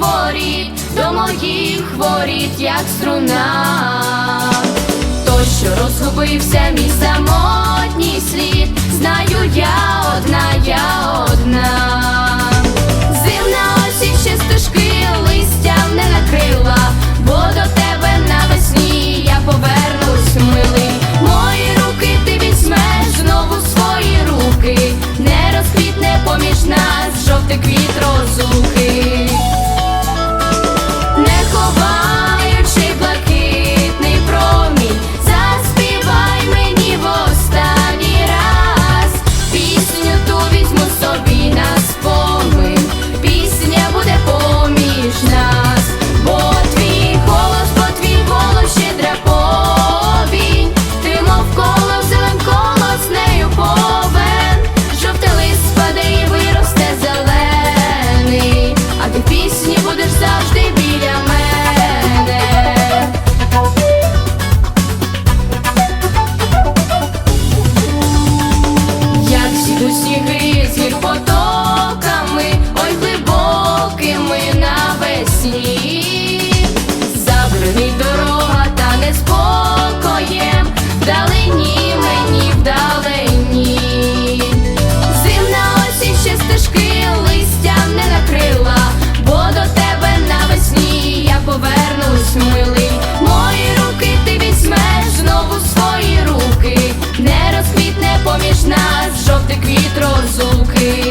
воріт, до моїх воріт, як струна, той, що розгубився, мій самотній слід, знаю я одна, я одна. зір потоками, ой глибокими навесні, забринить дорога, та неспокоєм, вдалині мені вдалині, зимна осінь ще стежки, листя не накрила, бо до тебе навесні я повернусь милий. Мої руки ти візьмеш знову свої руки, не розквітне поміж нас. Квіт розлуки